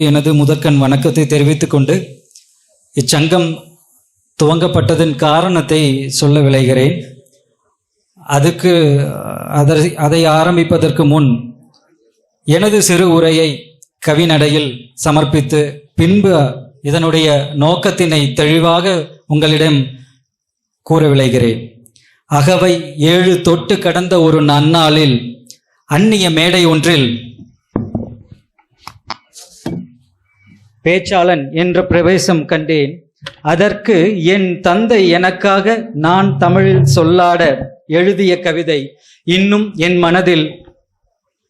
எனது முதற்கண் வணக்கத்தை தெரிவித்துக் கொண்டு இச்சங்கம் துவங்கப்பட்டதன் காரணத்தை சொல்ல விளைகிறேன். அதுக்கு அதை அதை ஆரம்பிப்பதற்கு முன் எனது சிறு உரையை கவிநடையில் சமர்ப்பித்து பின்பு இதனுடைய நோக்கத்தினை தெளிவாக உங்களிடம் கூற விளைகிறேன். அகவை ஏழு தொட்டு கடந்த ஒரு நன்னாளில் அந்நிய மேடை ஒன்றில் பேச்சாளன் என்ற பிரவேசம் கண்டேன். அதற்கு என் தந்தை எனக்காக நான் தமிழில் சொல்லாட எழுதிய கவிதை இன்னும் என் மனதில்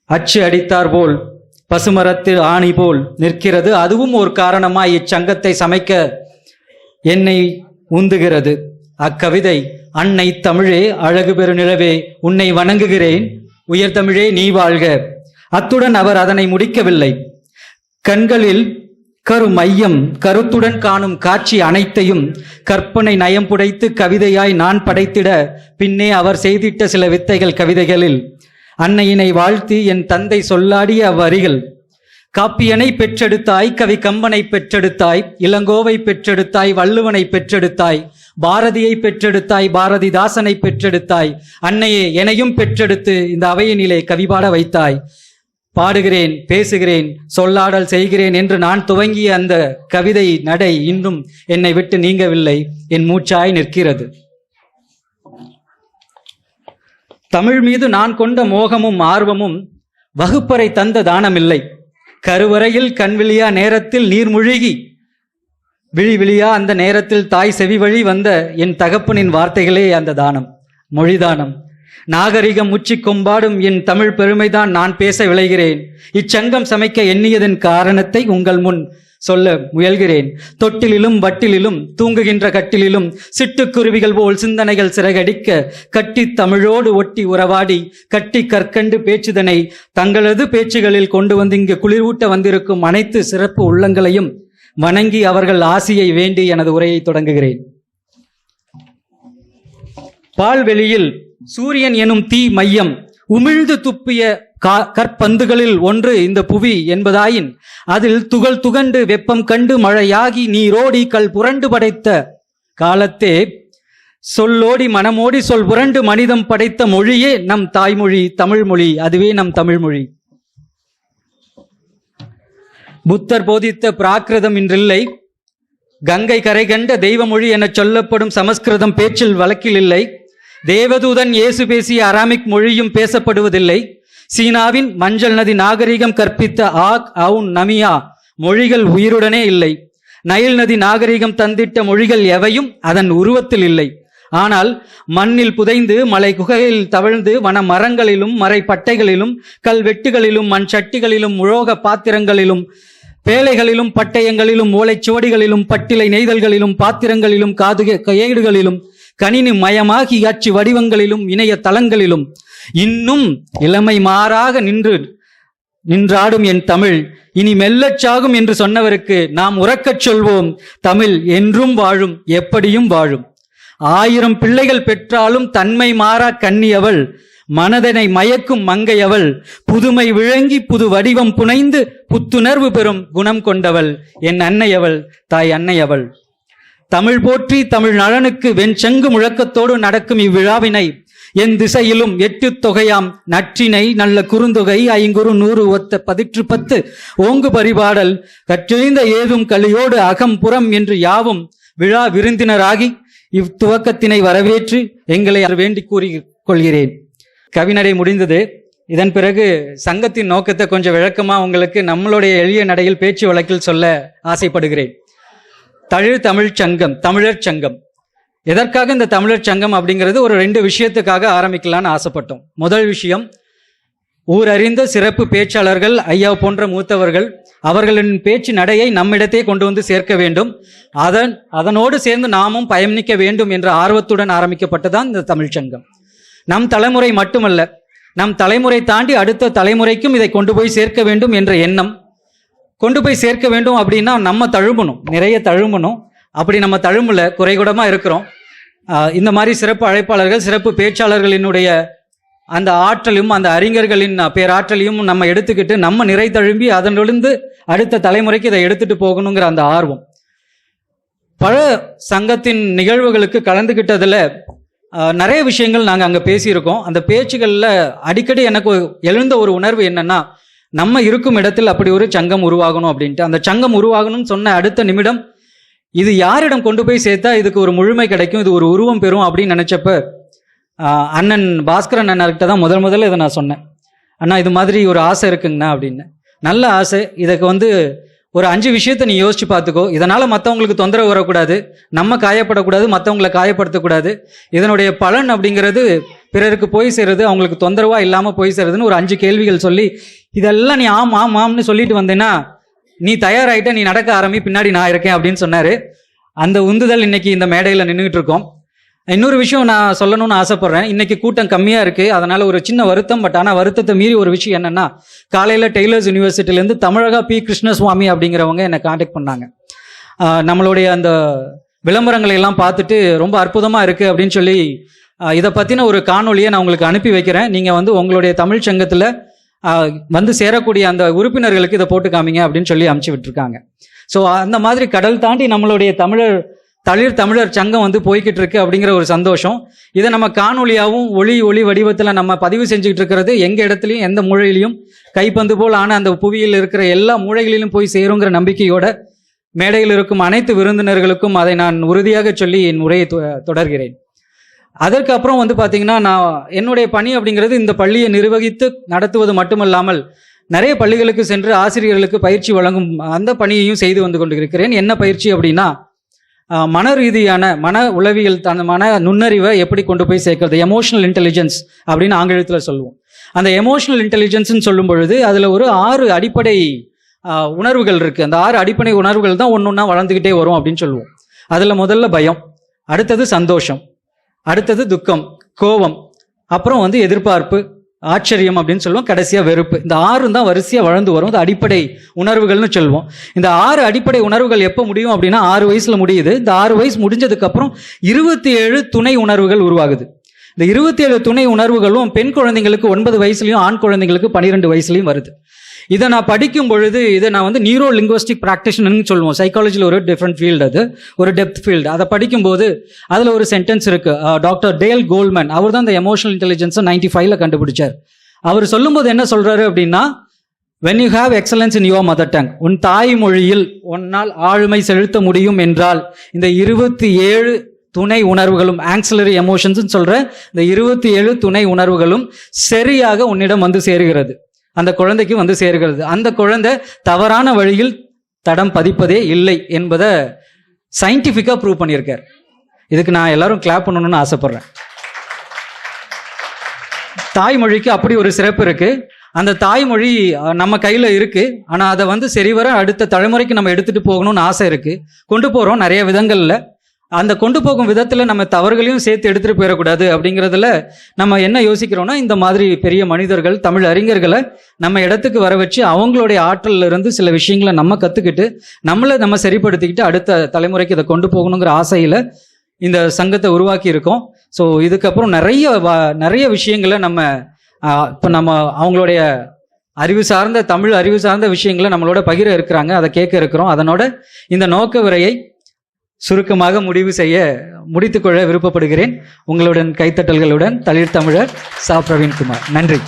அச்சு அடித்தார் போல் பசுமரத்தில் ஆணி போல் நிற்கிறது. அதுவும் ஒரு காரணமாய் இச்சங்கத்தை சமைக்க என்னை உந்துகிறது. அக்கவிதை அன்னை தமிழே அழகு பெரு நிலவே உன்னை வணங்குகிறேன். உயர்தமிழே நீ வாழ்க. அத்துடன் அவர் அதனை முடிக்கவில்லை. கண்களில் கரு மையம் கருத்துடன் காணும் காட்சி அனைத்தையும் கற்பனை நயம் புடைத்து கவிதையாய் நான் படைத்திட பின்னே அவர் செய்திட்ட சில வித்தைகள் கவிதைகளில். அன்னையினை வாழ்த்தி என் தந்தை சொல்லாடிய அவ்வரிகள். காப்பியனை பெற்றெடுத்தாய் கவி கம்பனை பெற்றெடுத்தாய் இளங்கோவை பெற்றெடுத்தாய் வள்ளுவனை பெற்றெடுத்தாய் பாரதியை பெற்றெடுத்தாய் பாரதிதாசனை பெற்றெடுத்தாய் அன்னையே எனையும் பெற்றெடுத்து இந்த அவையினிலே கவிபாட வைத்தாய். பாடுகிறேன் பேசுகிறேன் சொல்லாடல் செய்கிறேன் என்று நான் துவங்கிய அந்த கவிதை நடை இன்னும் என்னை விட்டு நீங்கவில்லை. என் மூச்சாய் நிற்கிறது. தமிழ் மீது நான் கொண்ட மோகமும் ஆர்வமும் வகுப்பறை தந்த தானமில்லை. கருவறையில் கண்விழியா நேரத்தில் நீர்முழுகி விழி விழியா அந்த நேரத்தில் தாய் செவி வழி வந்த என் தகப்பனின் வார்த்தைகளே அந்த தானம் மொழிதானம். நாகரிகம் உச்சி கொம்பாடும் என் தமிழ் பெருமைதான் நான் பேச விளைகிறேன். இச்சங்கம் சமைக்க எண்ணியதன் காரணத்தை உங்கள் முன் சொல்ல முயல்கிறேன். தொட்டிலிலும் வட்டிலிலும் தூங்குகின்ற கட்டிலிலும் சிட்டுக்குருவிகள் போல் சிந்தனைகள் சிறகடிக்க கட்டி தமிழோடு ஒட்டி உறவாடி கட்டி கற்கண்டு பேச்சுதனை தங்களது பேச்சுகளில் கொண்டு வந்து இங்கு குளிர்வூட்ட வந்திருக்கும் அனைத்து சிறப்பு உள்ளங்களையும் வணங்கி அவர்கள் ஆசியை வேண்டி எனது உரையை தொடங்குகிறேன். பால்வெளியில் சூரியன் எனும் தீ மையம் உமிழ்ந்து துப்பிய கா- கற்பந்துகளில் ஒன்று இந்த புவி என்பதாயின் அதில் துகள் துகண்டு வெப்பம் கண்டு மழையாகி நீரோடி கல் புரண்டு படைத்த காலத்தே சொல்லோடி மனமோடி சொல் புரண்டு மனிதம் படைத்த மொழியே நம் தாய்மொழி தமிழ் மொழி அதுவே நம் தமிழ் மொழி புத்தர் போதித்த பிராகிருதம் இன்றில்லை. கங்கை கரை கண்ட தெய்வமொழி எனச் சொல்லப்படும் சமஸ்கிருதம் பேச்சில் வழக்கில் இல்லை. தேவதூதன் இயேசு பேசிய அராமிக் மொழியும் பேசப்படுவதில்லை. சீனாவின் மஞ்சள் நதி நாகரிகம் கற்பித்த ஆக் அவுன் நமியா மொழிகள் உயிருடனே இல்லை. நைல் நதி நாகரிகம் தந்திட்ட மொழிகள் எவையும் அதன் உருவத்தில் இல்லை. ஆனால் மண்ணில் புதைந்து மலை குகையில் தவழ்ந்து வன மரங்களிலும் மறை பட்டைகளிலும் கல்வெட்டுகளிலும் மண் சட்டிகளிலும் உலோக பாத்திரங்களிலும் பேழைகளிலும் பட்டயங்களிலும் ஓலைச்சுவடிகளிலும் பட்டிலை நெய்தல்களிலும் பாத்திரங்களிலும் காது கையேடுகளிலும் கணினி மயமாகி அச்சு வடிவங்களிலும் இணைய தளங்களிலும் இன்னும் இளமை மாறாக நின்று நின்றாடும் என் தமிழ். இனி மெல்லச்சாகும் என்று சொன்னவருக்கு நாம் உறக்கச் சொல்வோம் தமிழ் என்றும் வாழும் எப்படியும் வாழும். ஆயிரம் பிள்ளைகள் பெற்றாலும் தன்மை மாறா கண்ணியவள் மனதனை மயக்கும் மங்கையவள் புதுமை விளங்கி புது வடிவம் புனைந்து புத்துணர்வு பெறும் குணம் கொண்டவள் என் அன்னையவள் தாய் அன்னையவள். தமிழ் போற்றி தமிழ் நலனுக்கு வெண்சங்கு முழக்கத்தோடு நடக்கும் இவ்விழாவினை என் திசையிலும் எட்டு தொகையாம் நற்றினை நல்ல குறுந்தொகை ஐங்குறு நூறு ஒத்த பதிற்று பத்து. ஓங்கு பரிபாடல் கற்றெழுந்த ஏதும் கலியோடு அகம் புறம் என்று யாவும் விழா விருந்தினராகி இவ்துவக்கத்தினை வரவேற்று எங்களை வேண்டி கூறி கொள்கிறேன். கவிநடை முடிந்தது. இதன் பிறகு சங்கத்தின் நோக்கத்தை கொஞ்சம் விளக்கமா உங்களுக்கு நம்மளுடைய எளிய நடையில் பேச்சு வழக்கில் சொல்ல ஆசைப்படுகிறேன். தமிழ் தமிழ் சங்கம் தமிழர் சங்கம். எதற்காக இந்த தமிழர் சங்கம் அப்படிங்கிறது ஒரு ரெண்டு விஷயத்துக்காக ஆரம்பிக்கலாம்னு ஆசைப்பட்டோம். முதல் விஷயம் ஊரறிந்த சிறப்பு பேச்சாளர்கள் ஐயா போன்ற மூத்தவர்கள் அவர்களின் பேச்சு நடையை நம்மிடத்தே கொண்டு வந்து சேர்க்க வேண்டும். அதன் அதனோடு சேர்ந்து நாமும் பயணிக்க வேண்டும் என்ற ஆர்வத்துடன் ஆரம்பிக்கப்பட்டதான் இந்த தமிழ்ச்சங்கம் நம் தலைமுறை மட்டுமல்ல நம் தலைமுறை தாண்டி அடுத்த தலைமுறைக்கும் இதை கொண்டு போய் சேர்க்க வேண்டும் என்ற எண்ணம் கொண்டு போய் சேர்க்க வேண்டும் அப்படின்னா நம்ம தழும்பணும். நிறைய தழும்பணும். அப்படி நம்ம தழும்புல குறைகூடமாக இருக்கிறோம். இந்த மாதிரி சிறப்பு அழைப்பாளர்கள் சிறப்பு பேச்சாளர்களினுடைய அந்த ஆற்றலும் அந்த அறிஞர்களின் பேராற்றலையும் நம்ம எடுத்துக்கிட்டு நம்ம நிறை தழும்பி அதனிலிருந்து அடுத்த தலைமுறைக்கு இதை எடுத்துட்டு போகணுங்கிற அந்த ஆர்வம். பல சங்கத்தின் நிகழ்வுகளுக்கு கலந்துக்கிட்டதில் நிறைய விஷயங்கள் நாங்கள் அங்கே பேசியிருக்கோம். அந்த பேச்சுகளில் அடிக்கடி எனக்கு எழுந்த ஒரு உணர்வு என்னன்னா நம்ம இருக்கும் இடத்தில் அப்படி ஒரு சங்கம் உருவாகணும் அப்படின்ட்டு. அந்த சங்கம் உருவாகணும்னு சொன்ன அடுத்த நிமிடம் இது யாரிடம் கொண்டு போய் சேர்த்தா இதுக்கு ஒரு முழுமை கிடைக்கும் இது ஒரு உருவம் பெறும் அப்படின்னு நினச்சப்ப அண்ணன் பாஸ்கரன் அண்ணர்கிட்ட தான் முதல் முதல்ல இதை நான் சொன்னேன். அண்ணா இது மாதிரி ஒரு ஆசை இருக்குங்கண்ணா அப்படின்னு. நல்ல ஆசை. இதுக்கு வந்து ஒரு அஞ்சு விஷயத்தை நீ யோசிச்சு பார்த்துக்கோ. இதனால் மற்றவங்களுக்கு தொந்தரவு வரக்கூடாது. நம்ம காயப்படக்கூடாது மற்றவங்களை காயப்படுத்தக்கூடாது. இதனுடைய பலன் அப்படிங்கிறது பிறருக்கு போய் சேருது அவங்களுக்கு தொந்தரவாக இல்லாமல் போய் சேருதுன்னு ஒரு அஞ்சு கேள்விகள் சொல்லி இதெல்லாம் நீ ஆம் ஆம் ஆம்னு சொல்லிட்டு வந்தேன்னா நீ தயாராகிட்ட நீ நடக்க ஆரம்பி பின்னாடி நான் இருக்கேன் அப்படின்னு சொன்னார். அந்த உந்துதல் இன்னைக்கு இந்த மேடையில் நின்றுட்டு இருக்கோம். இன்னொரு விஷயம் நான் சொல்லணும்னு ஆசைப்படுறேன். இன்னைக்கு கூட்டம் கம்மியா இருக்கு. அதனால ஒரு சின்ன வருத்தம் பட் ஆனால் வருத்தத்தை மீறி ஒரு விஷயம் என்னன்னா காலையில் டெய்லர்ஸ் யூனிவர்சிட்டிலேருந்து தமிழகா பி. கிருஷ்ணசுவாமி அப்படிங்கிறவங்க என்னை காண்டாக்ட் பண்ணாங்க. நம்மளுடைய அந்த விளம்பரங்களை எல்லாம் பார்த்துட்டு ரொம்ப அற்புதமா இருக்கு அப்படின்னு சொல்லி இதை பத்தின ஒரு காணொலியை நான் உங்களுக்கு அனுப்பி வைக்கிறேன். நீங்க வந்து உங்களுடைய தமிழ் சங்கத்துல வந்து சேரக்கூடிய அந்த உறுப்பினர்களுக்கு இதை போட்டு காமிங்க அப்படின்னு சொல்லி அமுச்சு விட்டுருக்காங்க. ஸோ அந்த மாதிரி கடல் தாண்டி நம்மளுடைய தமிழர் தளிர் தமிழர் சங்கம் வந்து போய்கிட்டு இருக்கு அப்படிங்கிற ஒரு சந்தோஷம். இதை நம்ம காணொலியாகவும் ஒளி ஒளி வடிவத்தில் நம்ம பதிவு செஞ்சுக்கிட்டு இருக்கிறது எங்க இடத்துலையும் எந்த மூழையிலையும் கைப்பந்து போல் ஆன அந்த புவியில் இருக்கிற எல்லா மூலைகளிலும் போய் சேருங்கிற நம்பிக்கையோட மேடையில் இருக்கும் அனைத்து விருந்தினர்களுக்கும் அதை நான் உறுதியாக சொல்லி என் உரையை தொ- தொடர்கிறேன். அதற்கு அப்புறம் வந்து பார்த்தீங்கன்னா நான் என்னுடைய பணி அப்படிங்கிறது இந்த பள்ளியை நிர்வகித்து நடத்துவது மட்டுமல்லாமல் நிறைய பள்ளிகளுக்கு சென்று ஆசிரியர்களுக்கு பயிற்சி வழங்கும் அந்த பணியையும் செய்து வந்து கொண்டிருக்கிறேன். என்ன பயிற்சி அப்படின்னா மன ரீதியான மன உளவியல் அந்த மன நுண்ணறிவை எப்படி கொண்டு போய் சேர்க்கறது? எமோஷனல் இன்டெலிஜென்ஸ் அப்படின்னு ஆங்கிலத்தில் சொல்லுவோம். அந்த எமோஷனல் இன்டெலிஜென்ஸ்னு சொல்லும் பொழுது அதில் ஒரு ஆறு அடிப்படை உணர்வுகள் இருக்குது அந்த ஆறு அடிப்படை உணர்வுகள் தான் ஒன்று ஒன்றா வளர்ந்துக்கிட்டே வரும் அப்படின்னு சொல்லுவோம். அதில் முதல்ல பயம் அடுத்தது சந்தோஷம் அடுத்தது துக்கம் கோபம் அப்புறம் வந்து எதிர்பார்ப்பு ஆச்சரியம் அப்படின்னு சொல்லுவோம். கடைசியாக வெறுப்பு. இந்த ஆறு தான் வரிசையாக வளர்ந்து வரும். அது அடிப்படை உணர்வுகள்னு சொல்லுவோம் இந்த ஆறு அடிப்படை உணர்வுகள் எப்போ முடியும் அப்படின்னா ஆறு வயசில் முடியுது. இந்த ஆறு வயசு முடிஞ்சதுக்கப்புறம் இருபத்தி ஏழு துணை உணர்வுகள் உருவாகுது. இந்த இருபத்தி ஏழு துணை உணர்வுகளும் பெண் குழந்தைங்களுக்கு ஒன்பது வயசுலையும் ஆண் குழந்தைங்களுக்கு பன்னிரெண்டு வயசுலையும் வருது. இதை நான் படிக்கும் பொழுது இதை நான் வந்து நியூரோ லிங்குவஸ்டிக் ப்ராக்டிஷனர்னு சொல்லுவோம் சைக்காலஜியில் ஒரு டிஃப்ரெண்ட் ஃபீல்டு அது. ஒரு டெப்த் ஃபீல்டு அதை படிக்கும்போது அதில் ஒரு சென்டென்ஸ் இருக்குது டாக்டர் டேல் கோல்மேன் அவர் தான் இந்த எமோஷனல் இன்டெலிஜென்ஸை நைன்டி ஃபைவ்ல கண்டுபிடிச்சார். அவர் சொல்லும்போது என்ன சொல்கிறாரு அப்படின்னா when you have excellence in your mother tongue உன் தாய்மொழியில் உன்னால் ஆளுமை செலுத்த முடியும் என்றால் இந்த இருபத்தி ஏழு துணை உணர்வுகளும் ஆங்ஸிலரி எமோஷன்ஸ் சொல்ற இந்த இருபத்தி ஏழு துணை உணர்வுகளும் சரியாக உன்னிடம் வந்து சேருகிறது. அந்த குழந்தைக்கு வந்து சேருகிறது. அந்த குழந்தை தவறான வழியில் தடம் பதிப்பதே இல்லை என்பதை சயின்டிஃபிக்காக ப்ரூவ் பண்ணியிருக்கார். இதுக்கு நான் எல்லாரும் கிளாப் பண்ணணும்னு ஆசைப்பட்றேன். தாய்மொழிக்கு அப்படி ஒரு சிறப்பு இருக்கு. அந்த தாய்மொழி நம்ம கையில் இருக்கு. ஆனால் அதை வந்து சரிவர அடுத்த தலைமுறைக்கு நம்ம எடுத்துட்டு போகணும்னு ஆசை இருக்கு. கொண்டு போகிறோம் நிறைய விதங்களில். அந்த கொண்டு போகும் விதத்தில் நம்ம தவறுகளையும் சேர்த்து எடுத்துகிட்டு போயிடக்கூடாது அப்படிங்கிறதுல நம்ம என்ன யோசிக்கிறோம்னா இந்த மாதிரி பெரிய மனிதர்கள் தமிழ் அறிஞர்களை நம்ம இடத்துக்கு வர வச்சு அவங்களுடைய ஆற்றலில் இருந்து சில விஷயங்களை நம்ம கற்றுக்கிட்டு நம்மளை நம்ம சரிப்படுத்திக்கிட்டு அடுத்த தலைமுறைக்கு இதை கொண்டு போகணுங்கிற ஆசையில் இந்த சங்கத்தை உருவாக்கி இருக்கோம். ஸோ இதுக்கப்புறம் நிறைய நிறைய விஷயங்களை நம்ம இப்போ நம்ம அவங்களுடைய அறிவு சார்ந்த தமிழ் அறிவு சார்ந்த விஷயங்களை நம்மளோட பகிர இருக்கிறாங்க அதை கேட்க இருக்கிறோம். அதனோட இந்த நோக்க விரையை சுருக்கமாக முடிவு செய்ய முடித்துக்கொள்ள விருப்பப்படுகிறேன். உங்களுடன் கைத்தட்டல்களுடன் தளிர் தமிழர் சா பிரவீன்குமார் நன்றி.